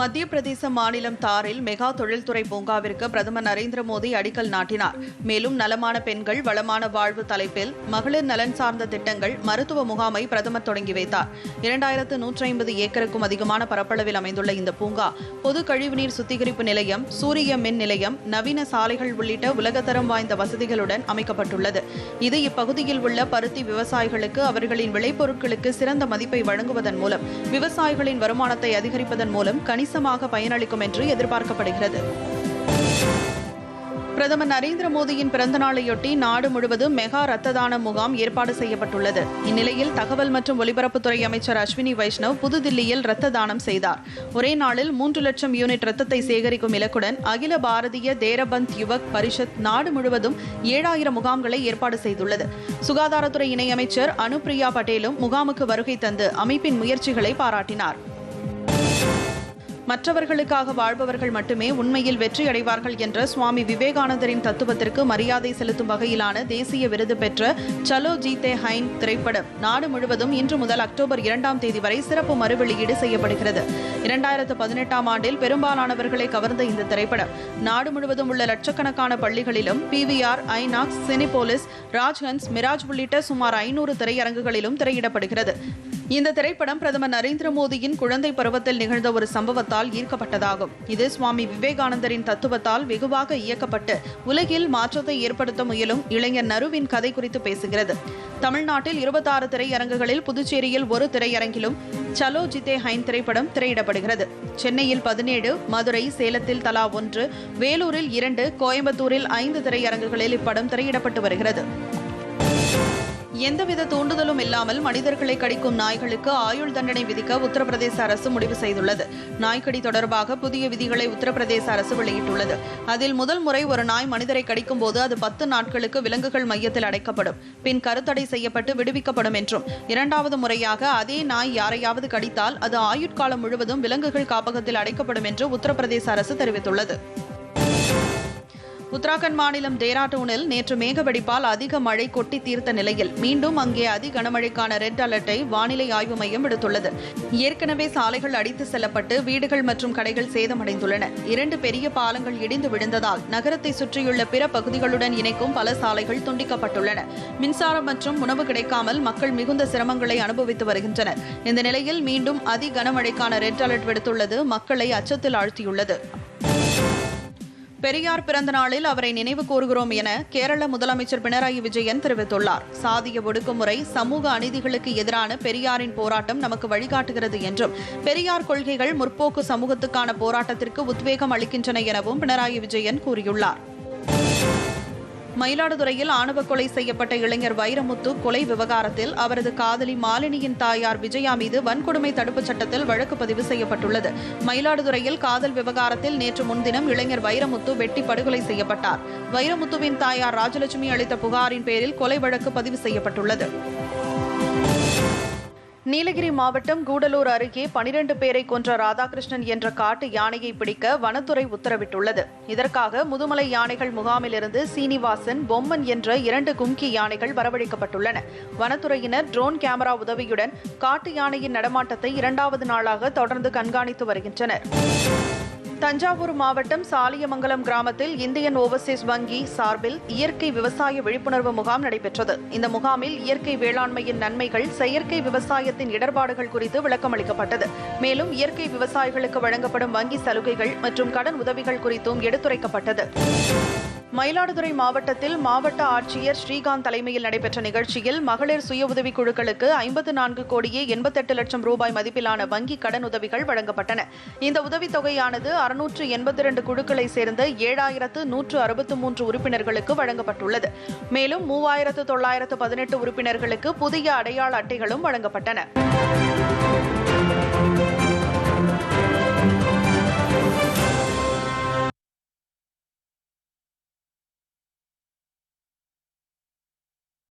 மத்திய பிரதேச மாநிலம் தாரில் மெகா தொழில்துறை பூங்காவிற்கு பிரதமர் நரேந்திர மோடி அடிக்கல் நாட்டினார். மேலும் நலமான பெண்கள் வளமான வாழ்வு தலைப்பில் மகளிர் நலன் சார்ந்த திட்டங்கள் மருத்துவ முகாமை பிரதமர் தொடங்கி வைத்தார். இரண்டாயிரத்து நூற்றி ஐம்பது ஏக்கருக்கும் அதிகமான பரப்பளவில் அமைந்துள்ள இந்த பூங்கா பொது கழிவுநீர் சுத்திகரிப்பு நிலையம் சூரிய மின் நிலையம் நவீன சாலைகள் உள்ளிட்ட உலகத்தரம் வாய்ந்த வசதிகளுடன் அமைக்கப்பட்டுள்ளது. இது இப்பகுதியில் உள்ள பருத்தி விவசாயிகளுக்கு அவர்களின் விளைபொருட்களுக்கு சிறந்த மதிப்பை வழங்குவதன் மூலம் விவசாயிகளின் வருமானத்தை அதிகரிப்பதன் மூலம் கணிசமாக பயனளிக்கும் என்று எதிர்பார்க்கப்படுகிறது. பிரதமர் நரேந்திர மோடியின் பிறந்த நாளையொட்டி நாடு முழுவதும் மெகா ரத்த தான முகாம் ஏற்பாடு செய்யப்பட்டுள்ளது. இந்நிலையில் தகவல் மற்றும் ஒலிபரப்புத்துறை அமைச்சர் அஸ்வினி வைஷ்ணவ் புதுதில்லியில் ரத்த தானம் செய்தார். ஒரே நாளில் மூன்று லட்சம் யூனிட் ரத்தத்தை சேகரிக்கும் இலக்குடன் அகில பாரதிய தேரபந்த் யுவக் பரிஷத் நாடு முழுவதும் ஏழாயிரம் முகாம்களை ஏற்பாடு செய்துள்ளது. சுகாதாரத்துறை இணையமைச்சர் அனுப்பிரியா பட்டேலும் முகாமுக்கு வருகை தந்து அமைப்பின் முயற்சிகளை பாராட்டினார். மற்றவர்களுக்காக வாழ்பவர்கள் மட்டுமே உண்மையில் வெற்றி அடைவார்கள் என்ற சுவாமி விவேகானந்தரின் தத்துவத்திற்கு மரியாதை செலுத்தும் வகையிலான தேசிய விருது பெற்ற சலோ ஜீதே ஹைன் திரைப்படம். நாடு முழுவதும் இன்று முதல் அக்டோபர் இரண்டாம் தேதி வரை சிறப்பு மறுவெளியீடு செய்யப்படுகிறது. இரண்டாயிரத்து பதினெட்டாம் ஆண்டில் பெரும்பாலானவர்களை கவர்ந்த இந்த திரைப்படம். நாடு முழுவதும் உள்ள லட்சக்கணக்கான பள்ளிகளிலும் PVR INOX Cinepolis Rajhans Miraj உள்ளிட்ட சுமார் ஐநூறு திரையரங்குகளிலும் திரையிடப்படுகிறது. இந்த திரைப்படம் பிரதமர் நரேந்திர மோடியின் குழந்தை பருவத்தில் நிகழ்ந்த ஒரு சம்பவத்தால் ஈர்க்கப்பட்டதாகும். இது சுவாமி விவேகானந்தரின் தத்துவத்தால் வெகுவாக இயக்கப்பட்டு உலகில் மாற்றத்தை ஏற்படுத்த முயலும் இளைஞர் நருவின் கதை குறித்து பேசுகிறது. தமிழ்நாட்டில் இருபத்தாறு திரையரங்குகளில் புதுச்சேரியில் ஒரு திரையரங்கிலும் சலோ ஜிதே ஹைன் திரைப்படம் திரையிடப்படுகிறது. சென்னையில் பதினேழு மதுரை சேலத்தில் தலா ஒன்று வேலூரில் இரண்டு கோயம்புத்தூரில் ஐந்து திரையரங்குகளில் இப்படம் திரையிடப்பட்டு வருகிறது. எந்தவித தூண்டுதலும் இல்லாமல் மனிதர்களை கடிக்கும் நாய்களுக்கு ஆயுள் தண்டனை விதிக்க உத்தரப்பிரதேச அரசு முடிவு செய்துள்ளது. நாய்க்கடி தொடர்பாக புதிய விதிகளை உத்தரப்பிரதேச அரசு வெளியிட்டுள்ளது. அதில் முதல் முறை ஒரு நாய் மனிதரை கடிக்கும் போது அது பத்து நாட்களுக்கு விலங்குகள் மையத்தில் அடைக்கப்படும். பின் கருத்தடை செய்யப்பட்டு விடுவிக்கப்படும் என்றும் இரண்டாவது முறையாக அதே நாய் யாரையாவது கடித்தால் அது ஆயுட்காலம் முழுவதும் விலங்குகள் காப்பகத்தில் அடைக்கப்படும் என்று உத்தரப்பிரதேச அரசு தெரிவித்துள்ளது. உத்தராகண்ட் மாநிலம் டேராடூனில் நேற்று மேகவெடிப்பால் அதிக மழை கொட்டி தீர்த்த நிலையில் மீண்டும் அங்கே அதி கனமழைக்கான ரெட் அலர்ட்டை வானிலை ஆய்வு மையம் விடுத்துள்ளது. ஏற்கனவே சாலைகள் அடித்து செல்லப்பட்டு வீடுகள் மற்றும் கடைகள் சேதமடைந்துள்ளன. இரண்டு பெரிய பாலங்கள் இடிந்து விழுந்ததால் நகரத்தை சுற்றியுள்ள பிற பகுதிகளுடன் இணைக்கும் பல சாலைகள் துண்டிக்கப்பட்டுள்ளன. மின்சாரம் மற்றும் உணவு கிடைக்காமல் மக்கள் மிகுந்த சிரமங்களை அனுபவித்து வருகின்றனர். இந்த நிலையில் மீண்டும் அதி கனமழைக்கான ரெட் அலர்ட் விடுத்துள்ளது. மக்களை அச்சத்தில் ஆழ்த்தியுள்ளது. பெரியார் பிறந்த நாளில் அவரை நினைவு கூறுகிறோம் என கேரள முதலமைச்சர் பினராயி விஜயன் தெரிவித்துள்ளார். சாதிய ஒடுக்குமுறை சமூக அநீதிகளுக்கு எதிரான பெரியாரின் போராட்டம் நமக்கு வழிகாட்டுகிறது என்றும் பெரியார் கொள்கைகள் முற்போக்கு சமூகத்துக்கான போராட்டத்திற்கு உத்வேகம் அளிக்கின்றன எனவும் பினராயி விஜயன் கூறியுள்ளார். மயிலாடுதுறையில் ஆணவ கொலை செய்யப்பட்ட இளைஞர் வைரமுத்து கொலை விவகாரத்தில் அவரது காதலி மாலினியின் தாயார் விஜயா மீது வன்கொடுமை தடுப்புச் சட்டத்தில் வழக்கு பதிவு செய்யப்பட்டுள்ளது. மயிலாடுதுறையில் காதல் விவகாரத்தில் நேற்று முன்தினம் இளைஞர் வைரமுத்து வெட்டி படுகொலை செய்யப்பட்டார். வைரமுத்துவின் தாயார் ராஜலட்சுமி அளித்த புகாரின் பேரில் கொலை வழக்கு பதிவு செய்யப்பட்டுள்ளது. நீலகிரி மாவட்டம் கூடலூர் அருகே பனிரெண்டு பேரை கொன்ற ராதாகிருஷ்ணன் என்ற காட்டு யானையை பிடிக்க வனத்துறை உத்தரவிட்டுள்ளது. இதற்காக முதுமலை யானைகள் முகாமிலிருந்து சீனிவாசன் பொம்மன் என்ற இரண்டு கும்கி யானைகள் வரவழைக்கப்பட்டுள்ளன. வனத்துறையினர் ட்ரோன் கேமரா உதவியுடன் காட்டு யானையின் நடமாட்டத்தை இரண்டாவது நாளாக தொடர்ந்து கண்காணித்து வருகின்றனர். தஞ்சாவூர் மாவட்டம் சாலியமங்கலம் கிராமத்தில் இந்தியன் ஓவர்சீஸ் வங்கி சார்பில் இயற்கை விவசாய விழிப்புணர்வு முகாம் நடைபெற்றது. இந்த முகாமில் இயற்கை வேளாண்மையின் நன்மைகள் செயற்கை விவசாயத்தின் இடர்பாடுகள் குறித்து விளக்கமளிக்கப்பட்டது. மேலும் இயற்கை விவசாயிகளுக்கு வழங்கப்படும் வங்கி சலுகைகள் மற்றும் கடன் உதவிகள் குறித்தும் எடுத்துரைக்கப்பட்டது. மயிலாடுதுறை மாவட்டத்தில் மாவட்ட ஆட்சியர் ஸ்ரீகாந்த் தலைமையில் நடைபெற்ற நிகழ்ச்சியில் மகளிர் சுய உதவிக் குழுக்களுக்கு ஐம்பத்து நான்கு கோடியே எண்பத்தெட்டு லட்சம் ரூபாய் மதிப்பிலான வங்கி கடன் உதவிகள் வழங்கப்பட்டன. இந்த உதவித் தொகையானது அறுநூற்று எண்பத்தி இரண்டு குழுக்களை சேர்ந்த ஏழாயிரத்து நூற்று அறுபத்து மூன்று உறுப்பினர்களுக்கு வழங்கப்பட்டுள்ளது. மேலும் மூவாயிரத்து தொள்ளாயிரத்து பதினெட்டு உறுப்பினர்களுக்கு புதிய அடையாள அட்டைகளும் வழங்கப்பட்டன.